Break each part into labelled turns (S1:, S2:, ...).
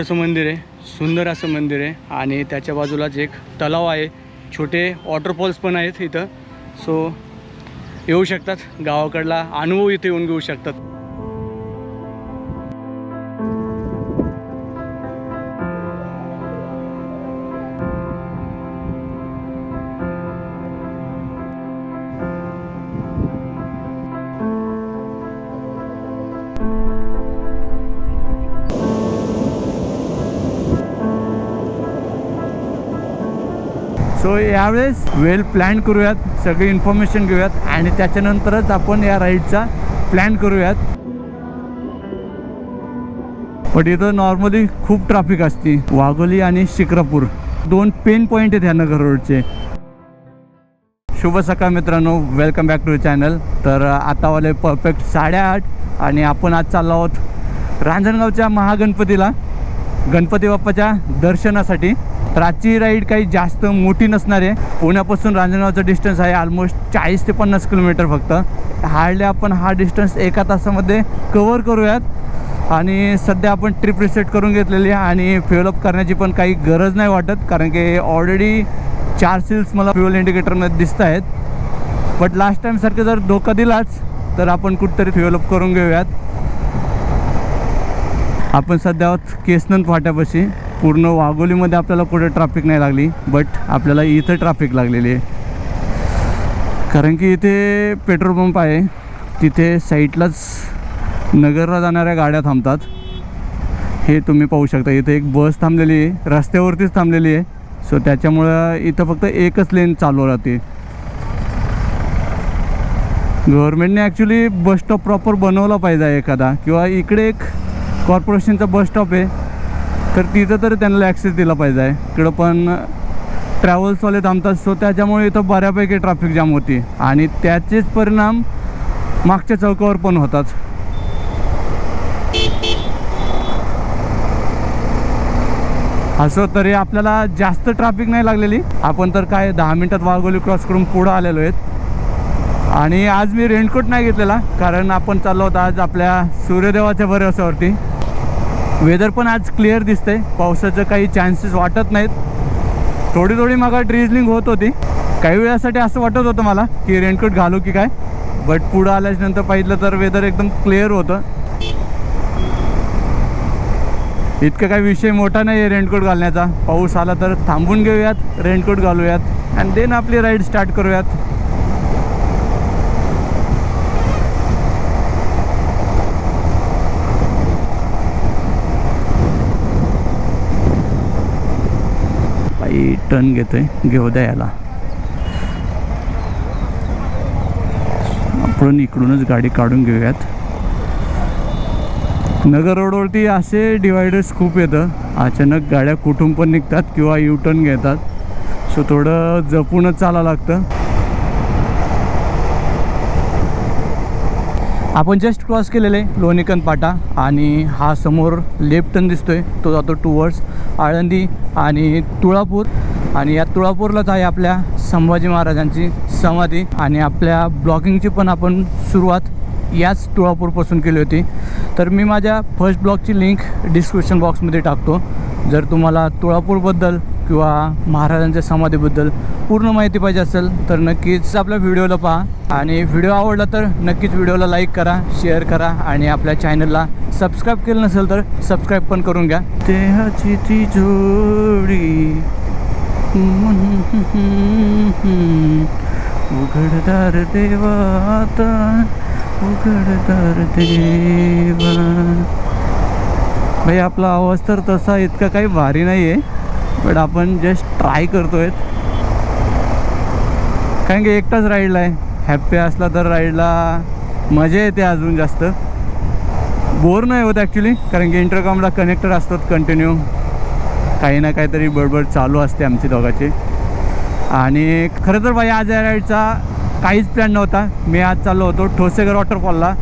S1: असं मंदिर आहे सुंदर असं मंदिर आहे आणि त्याच्या बाजूलाच एक तलाव आहे. छोटे वॉटरफॉल्स पण आहेत इथं. सो येऊ शकतात गावाकडला अनुभव इथे येऊन घेऊ शकतात.
S2: सो यावेळेस वेल प्लॅन करूयात सगळी इन्फॉर्मेशन घेऊयात आणि त्याच्यानंतरच आपण या राईडचा प्लॅन करूयात. पण इथं नॉर्मली खूप ट्रॅफिक असते. वाघोली आणि शिक्रापूर दोन पेन पॉईंट आहेत ह्या नगर रोडचे शुभ सकाळ मित्रांनो वेलकम बॅक टू चॅनल तर आता वाले परफेक्ट साडेआठ आणि आपण आज चाललो आहोत रांजणगावच्या महागणपतीला गणपती बाप्पाच्या दर्शनासाठी. तर आजची राईड काही जास्त मोठी नसणार आहे. पुण्यापासून रांजणगावचं डिस्टन्स आहे ऑलमोस्ट चाळीस ते पन्नास किलोमीटर फक्त. हार्डली आपण हा डिस्टन्स एका तासामध्ये कवर करूयात. आणि सध्या आपण ट्रिप रिसेट करून घेतलेली आहे आणि फ्युअलअप करण्याची पण काही गरज नाही वाटत कारण की ऑलरेडी चार सील्स मला फ्युअल इंडिकेटरमध्ये दिसत आहेत. बट लास्ट टाईमसारखं जर धोका दिलाच तर आपण कुठंतरी फ्युअलअप करून घेऊयात. आपण सध्या केसनंद फाट्यापाशी. पूर्ण वाघोलीमध्ये आपल्याला कुठे ट्रॅफिक नाही लागली बट आपल्याला इथं ट्रॅफिक लागलेली आहे. कारण की इथे पेट्रोल पंप आहे तिथे साईडलाच नगरला जाणाऱ्या गाड्या थांबतात. हे तुम्ही पाहू शकता इथे एक बस थांबलेली आहे रस्त्यावरतीच थांबलेली आहे. सो त्याच्यामुळं इथं फक्त एकच लेन चालू राहते. गव्हर्मेंटने ॲक्च्युली बस स्टॉप प्रॉपर बनवला पाहिजे एखादा किंवा इकडे एक कॉर्पोरेशनचा बस स्टॉप आहे. तर तिथं तरी त्यांना ॲक्सेस दिला पाहिजे आहे. इकडं पण ट्रॅव्हल्सवाले थांबतात. सो त्याच्यामुळे इथं बऱ्यापैकी ट्रॅफिक जाम होती. आणि त्याचेच परिणाम मागच्या चौकावर पण होतात. असं तरी आपल्याला जास्त ट्रॅफिक नाही लागलेली. आपण तर काय दहा मिनटात वाघोली क्रॉस करून पुढं आलेलो आहेत. आणि आज मी रेनकोट नाही घेतलेला कारण आपण चाललो होतो आज आपल्या सूर्यदेवाच्या भरोश्यावरती. वेदर पण आज क्लिअर दिसतंय. पावसाचं काही चान्सेस वाटत नाहीत. थोडी थोडी मग ड्रिझलिंग होत होती. काही वेळासाठी असं वाटत होतं मला की रेनकोट घालू की काय. बट पुढं आल्याच्यानंतर पाहिलं तर वेदर एकदम क्लिअर होतं. इतकं काही विषय मोठा नाही आहे रेनकोट घालण्याचा. पाऊस आला तर थांबून घेऊयात रेनकोट घालूयात. आणि देन आपली राईड स्टार्ट करूयात बाई टर्न घेतोय घेऊ द्या याला. आपण इकडूनच गाडी काढून घेऊयात. नगर रोडवरती असे डिवायडर्स खूप येतं. अचानक गाड्या कुठून पण निघतात किंवा यू टर्न घेतात. सो थोडं जपूनच चालावं लागतं. आपण जस्ट क्रॉस केलेले लोणीकंद पाटा आणि हा समोर लेफ्ट टर्न दिसतोय. तो जातो टुवर्ड्स आळंदी आणि तुळापूर. आणि या तुळापूरलाच आहे आपल्या संभाजी महाराजांची समाधी. आणि आपल्या ब्लॉगिंगची पण आपण सुरुवात याच तुळापूरपासून केली होती. तर मी माझ्या फर्स्ट ब्लॉगची लिंक डिस्क्रिप्शन बॉक्समध्ये टाकतो. जर तुम्हाला तुळापूरबद्दल किंवा महाराजांच्या समाधीबद्दल पूर्ण माहिती पाहिजे असेल तर नक्कीच आपल्या व्हिडिओला पहा. आणि व्हिडिओ आवडला तर नक्कीच व्हिडिओला लाईक करा शेअर करा आणि आपल्या चॅनलला सबस्क्राईब केलं नसेल तर सबस्क्राईब पण करून घ्या. देहाची ती जोडी. उघडदार देवाता उघडदार देवा. भाई आपला आवाज तर तसा इतका काही भारी नाही आहे बट आपण जस्ट ट्राय करतोय. कारण की एकटाच राईडला आहे. हॅप्पी असला तर राईडला मजा येते अजून जास्त. बोर नाही होत ॲक्च्युली कारण की इंटरकॉमला कनेक्टर असतात कंटिन्यू काही ना काहीतरी बडबड चालू असते आमची दोघांची. आणि खरं तर बाई आज या राईडचा काहीच प्लॅन नव्हता. मी आज चाललो होतो ठोसेगर वॉटरफॉलला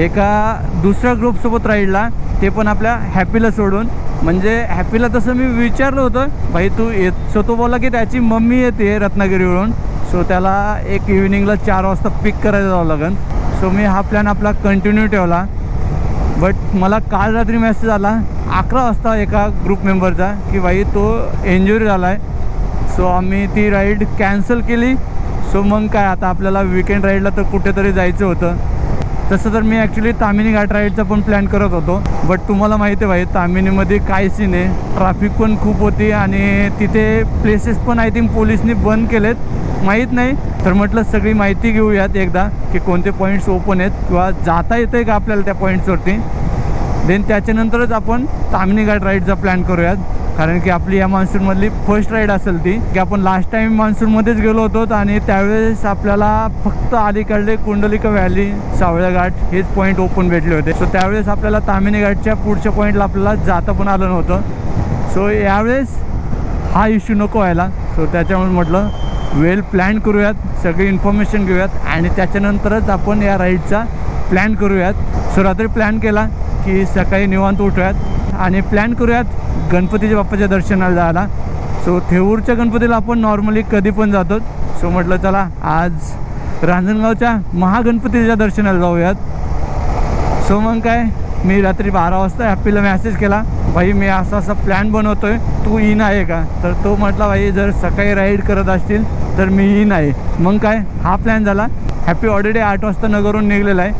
S2: एका दुसऱ्या ग्रुपसोबत राईडला ते पण आपल्या हॅपीला सोडून म्हणजे हॅपीला तसं मी विचारलं होतं भाई तू येत सो तो बोला की त्याची मम्मी येते रत्नागिरीवरून सो त्याला एक इव्हिनिंगला चार वाजता पिक करायला जावं लागेल. सो मी हा प्लॅन आपला कंटिन्यू ठेवला. बट मला काल रात्री मेसेज आला अकरा वाजता एका ग्रुप मेंबरचा की भाई तो इंजुरी झाला आहे सो आम्ही ती राईड कॅन्सल केली. सो मग काय आता आपल्याला विकेंड राईडला तर कुठेतरी जायचं होतं. तसं तर मी ॲक्च्युली तामिनी घाट राईडचा पण प्लॅन करत होतो. बट तुम्हाला माहिती आहे भाई तामिनीमध्ये काय सीन आहे? ट्रॅफिक पण खूप होती आणि तिथे प्लेसेस पण आय थिंक पोलिसनी बंद केलेत. माहीत नाही. तर म्हटलं सगळी माहिती घेऊयात एकदा की कोणते पॉईंट्स ओपन आहेत किंवा जाता येतं आहे का आपल्याला त्या पॉईंट्सवरती देन त्याच्यानंतरच आपण तामिनी घाट राईडचा प्लॅन करूयात. कारण की आपली या मान्सूनमधली फर्स्ट राईड असेल ती. की आपण लास्ट टाईम मान्सूनमध्येच गेलो होतो आणि त्यावेळेस आपल्याला फक्त अलीकडले कुंडलिका व्हॅली सावळ्या घाट हेच पॉईंट ओपन भेटले होते. सो त्यावेळेस आपल्याला तामिनी घाटच्या पुढच्या पॉईंटला आपल्याला जाता पण आलं नव्हतं. सो यावेळेस हा इश्यू नको व्हायला. सो त्याच्यामुळे म्हटलं वेल प्लॅन करूयात सगळी इन्फॉर्मेशन घेऊयात आणि त्याच्यानंतरच आपण या राईडचा प्लॅन करूयात. सो रात्री प्लॅन केला की सकाळी निवांत उठूयात. आणि प्लॅन करूयात गणपतीच्या बाप्पाच्या दर्शनाला जायला. सो थेऊरच्या गणपतीला आपण नॉर्मली कधी पण जातो. सो म्हटलं चला आज रांजणगावच्या महागणपतीच्या दर्शनाला जाऊयात. सो मग काय? मी रात्री बारा वाजता हॅपीला मेसेज केला. भाई मी असा असा प्लॅन बनवतोय. तू इन आहे का? तर तो म्हटला भाई जर सकाळी राईड करत असतील तर मी येईन आहे. मग काय? हा प्लॅन झाला. हॅपी ऑलरेडी आठ वाजता नगरून निघलेला आहे.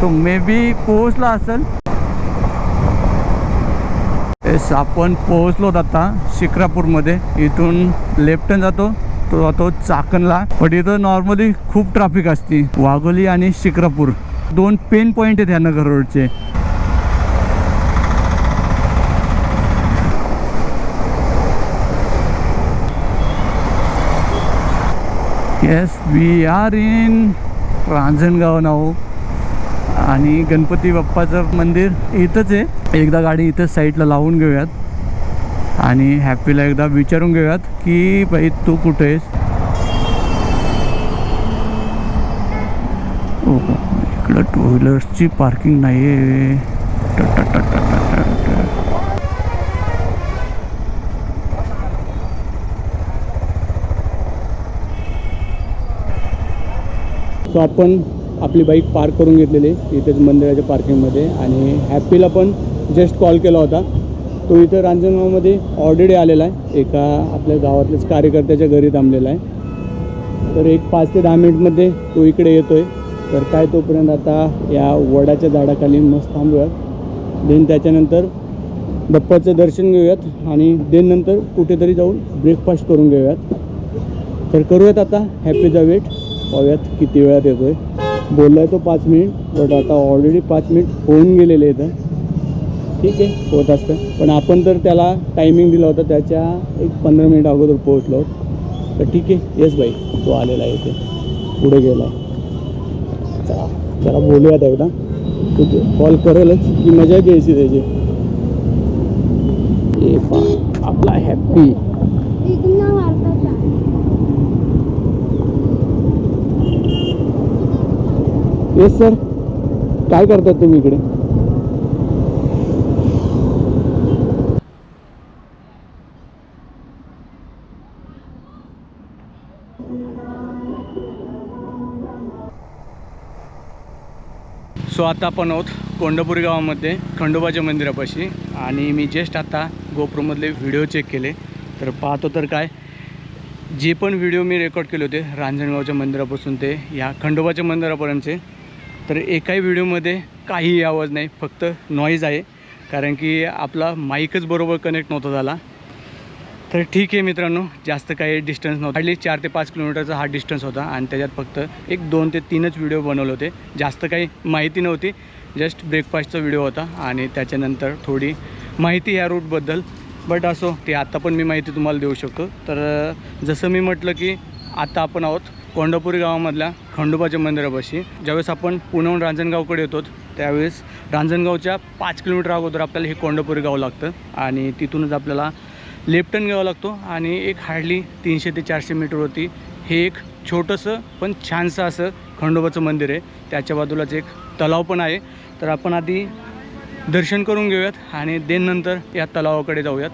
S2: तो मे बी पोहोचला असेल येस आपण पोहोचलोत आता शिक्रापूरमध्ये. इथून लेफ्टन जातो तो जातो चाकणला. पण इथं नॉर्मली खूप ट्रॅफिक असते. वाघोली आणि शिक्रापूर. दोन पेन पॉईंट आहेत ह्या नगर रोडचे yes we are in Ranjangaon नाव आणि गणपती बाप्पाचं मंदिर इथंच आहे. एकदा गाडी इथंच साईडला लावून घेऊयात. आणि हॅपीला एकदा विचारून घेऊयात की बाई तू कुठे आहेस? ओ इकडं टू व्हीलर्सची पार्किंग नाही आहे ट- ट- ट-
S1: सो आपण आपली बाईक पार्क करून घेतलेली इथेच मंदिराच्या पार्किंगमध्ये. आणि हॅपीला पण जस्ट कॉल केला होता. तो इथं रांजणगावमध्ये ऑलरेडी आलेला आहे. एका आपल्या गावातल्याच कार्यकर्त्याच्या घरी थांबलेला आहे. तर एक पाच ते दहा मिनिटमध्ये तो इकडे येतो आहे तर काय तोपर्यंत आता या वडाच्या झाडाखाली मस्त थांबूयात. देन त्याच्यानंतर बप्पाचं दर्शन घेऊयात आणि देन नंतर कुठेतरी जाऊन ब्रेकफास्ट करून घेऊयात. तर करूयात आता हॅपीचा वेट पाहूयात किती वेळात येतो आहे बोलला तो पाच मिनिट बट आता ऑलरेडी पाच मिनिट होऊन गेलेले आहेत. ठीक आहे होत असतं. पण आपण तर त्याला टायमिंग दिला होता त्याच्या एक पंधरा मिनिट अगोदर पोहोचलो तर ठीक आहे येस बाई तो आलेला आहे इथे. पुढे गेला आहे चला त्याला बोलूयात एकदा. ठीक आहे कॉल करेलच की मजा घ्यायची त्याची. ए पा आपला हॅप्पी येस सर काय करतात तुम्ही इकडे? सो आता आपण आहोत कोंडपुरी गावामध्ये खंडोबाच्या मंदिरापाशी. आणि मी जस्ट आता गोप्रोमधले व्हिडिओ चेक केले. तर पाहतो तर काय जे पण व्हिडिओ मी रेकॉर्ड केले होते रांजणगावच्या मंदिरापासून ते या खंडोबाच्या मंदिरापर्यंतचे तर एकाही व्हिडिओमध्ये काहीही आवाज नाही फक्त नॉईज आहे. कारण की आपला माईकच बरोबर कनेक्ट नव्हता झाला. तर ठीक आहे मित्रांनो जास्त काही डिस्टन्स नव्हता. हार्डली चार ते पाच किलोमीटरचा हा डिस्टन्स होता आणि त्याच्यात फक्त एक दोन ते तीनच व्हिडिओ बनवले होते. जास्त काही माहिती नव्हती जस्ट ब्रेकफास्टचा व्हिडिओ होता आणि त्याच्यानंतर थोडी माहिती या रूटबद्दल बट असो ते आत्ता पण मी माहिती तुम्हाला देऊ शकतो. तर जसं मी म्हटलं की आत्ता आपण आहोत कोंडापुरी गावामधल्या खंडोबाच्या मंदिरापाशी. ज्यावेळेस आपण पुण्याहून रांजणगावकडे येतो त्यावेळेस रांजणगावच्या पाच किलोमीटर अगोदर आपल्याला हे कोंडापुरी गाव लागतं आणि तिथूनच आपल्याला लेफ्टन टर्न घ्यावा लागतो आणि एक हार्डली तीनशे ते चारशे मीटरवरती हे एक छोटंसं पण छानसं असं खंडोबाचं मंदिर आहे. त्याच्या बाजूलाच एक तलाव पण आहे. तर आपण आधी दर्शन करून घेऊयात आणि देन नंतर या तलावाकडे जाऊयात.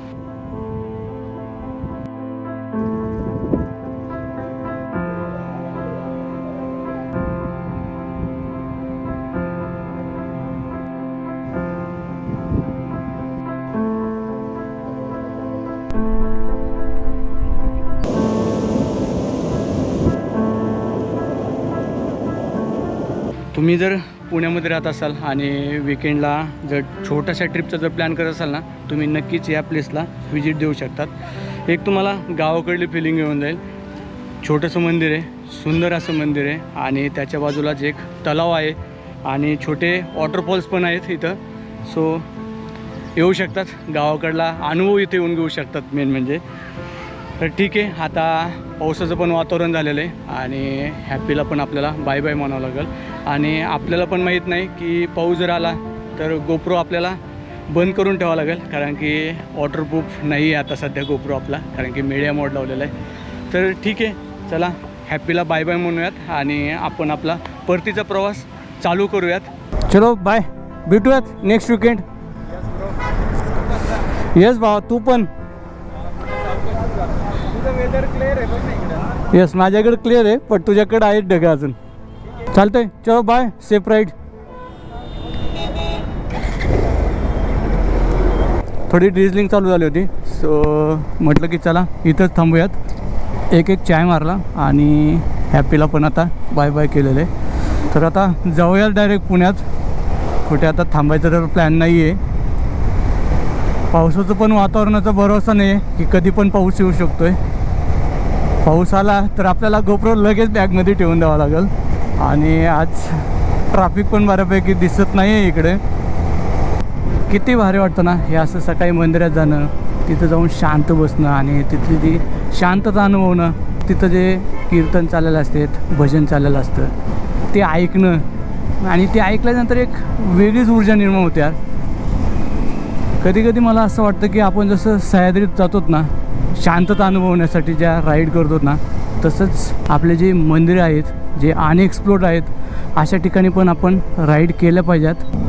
S1: तुम्ही जर पुण्यामध्ये राहत असाल आणि विकेंडला जर छोट्याशा ट्रिपचा जर प्लॅन करत असाल ना तुम्ही नक्कीच या प्लेसला व्हिजिट देऊ शकतात. एक तुम्हाला गावाकडली फिलिंग येऊन जाईल. छोटंसं मंदिर आहे सुंदर असं मंदिर आहे आणि त्याच्या बाजूलाच एक तलाव आहे आणि छोटे वॉटरफॉल्स पण आहेत इथं. सो येऊ शकतात. गावाकडला अनुभव इथे येऊन घेऊ शकतात मेन म्हणजे. तर ठीक आहे आता पावसाचं पण वातावरण झालेलं आहे आणि हॅपीला पण आपल्याला बाय बाय म्हणावं लागेल. आणि आपल्याला पण माहीत नाही की पाऊस जर आला तर गोप्रो आपल्याला बंद करून ठेवावं लागेल कारण की वॉटरप्रूफ नाही आहे आता सध्या गोप्रो आपला कारण की मीडिया मोड लावलेला आहे. तर ठीक आहे चला हॅपीला बाय बाय म्हणूयात आणि आपण आपला परतीचा प्रवास चालू करूयात.
S2: चलो बाय भेटूयात नेक्स्ट विकेंड येस भावा तू पण. येस माझ्याकडे क्लिअर आहे पण तुझ्याकडे आहेत ढगा अजून. चालतंय चलो बाय सेफ राईड थोडी ड्रिझलिंग चालू झाली होती सो म्हटलं की चला इथंच थांबूयात. एक एक चाय मारला आणि हॅपीला पण आता बाय बाय केलेलं आहे. तर आता जाऊयात डायरेक्ट पुण्यात. कुठे आता थांबायचा तर प्लॅन नाही आहे पावसाचं पण वातावरणाचा भरोसा नाही आहे की कधी पण पाऊस येऊ शकतो आहे पाऊस आला तर आपल्याला गोप्रो लगेच बॅगमध्ये ठेवून द्यावा लागेल. आणि आज ट्रॅफिक पण बऱ्यापैकी दिसत नाही आहे इकडे. किती भारी वाटतं ना हे असं सकाळी मंदिरात जाणं तिथं जाऊन शांत बसणं आणि तिथली ती शांतता अनुभवणं तिथं जे कीर्तन चाललेलं असतात भजन चाललेलं असतं ते ऐकणं आणि ते ऐकल्यानंतर एक वेगळीच ऊर्जा निर्माण होते यार. कधी कधी मला असं वाटतं की आपण जसं सह्याद्रीत जातोत ना शांतता अनुभवण्यासाठी ज्या राईड करतो ना तसंच आपले जे मंदिरं आहेत जे अनएक्सप्लोर्ड आहेत अशा ठिकाणी पण आपण राईड केल्या पाहिजेत.